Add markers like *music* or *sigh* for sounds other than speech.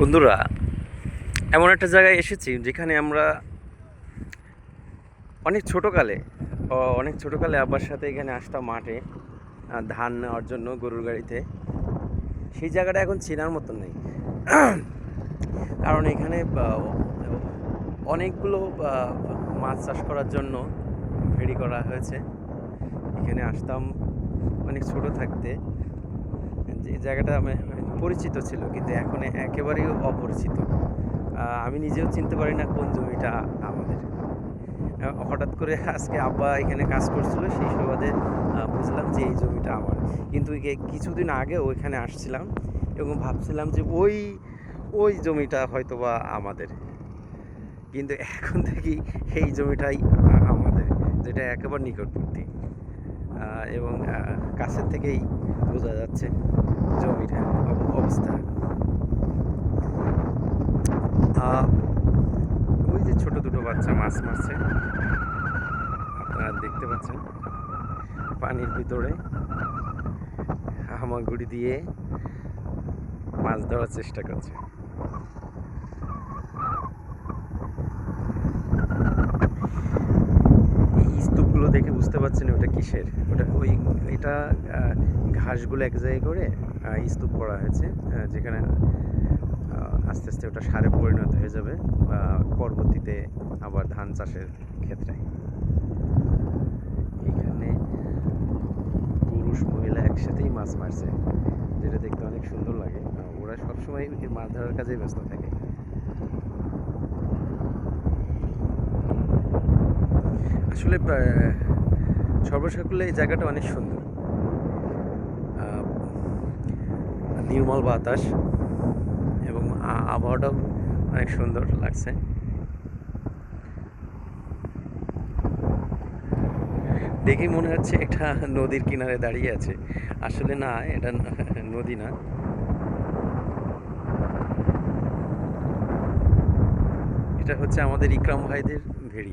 বন্ধুরা, এমন একটা জায়গায় এসেছি যেখানে আমরা অনেক ছোটোকালে অনেক ছোটোকালে আব্বার সাথে এখানে আসতাম মাঠে ধান নেওয়ার জন্য গরুর গাড়িতে। সেই জায়গাটা এখন চেনার মতন নেই। *clears throat* কারণ এখানে অনেকগুলো মাছ চাষ করার জন্য ভেড়ি করা হয়েছে। এখানে আসতাম অনেক ছোট থাকতে। যে জায়গাটা আমি পরিচিত ছিল, কিন্তু এখন একেবারেই অপরিচিত। আমি নিজেও চিনতে পারি না কোন জমিটা আমাদের। হঠাৎ করে আজকে আব্বা এখানে কাজ করছিল, সেই সুবাদে বুঝলাম যে এই জমিটা আমার। কিন্তু কিছুদিন আগে ওইখানে আসছিলাম এবং ভাবছিলাম যে ওই ওই জমিটা হয়তো বা আমাদের। কিন্তু এখন দেখি এই জমিটাই আমাদের, যেটা একেবারে নিকটবর্তী। এবং কাছের থেকেই বোঝা যাচ্ছে জমির আহ, ওই যে ছোট দুটো বাচ্চা মাছ মারছে। আপনারা দেখতে পাচ্ছেন পানির ভিতরে হামাগুড়ি দিয়ে মাছ ধরার চেষ্টা করছে এই বুঝতে পারছেন ওটা কিসের। ওটা ওই, এটা ঘাসগুলো এক জায়গায় করে স্তূপ করা হয়েছে যেখানে আস্তে আস্তে ওটা সারে পরিণত হয়ে যাবে পরবর্তীতে আবার ধান চাষের ক্ষেত্রে। এখানে পুরুষ মহিলা একসাথেই মাছ মারছে, যেটা দেখতে অনেক সুন্দর লাগে। ওরা সবসময় মাছ ধরার কাজেই ব্যস্ত থাকে। আসলে আহ, এই জায়গাটা অনেক সুন্দর। নির্মল বাতাস এবং আবহাওয়াটাও অনেক সুন্দর লাগছে। দেখেই মনে হচ্ছে একটা নদীর কিনারে দাঁড়িয়ে আছে। আসলে না এটা *laughs* নদী না। এটা হচ্ছে আমাদের ইকরাম ভাইদের ভেড়ি।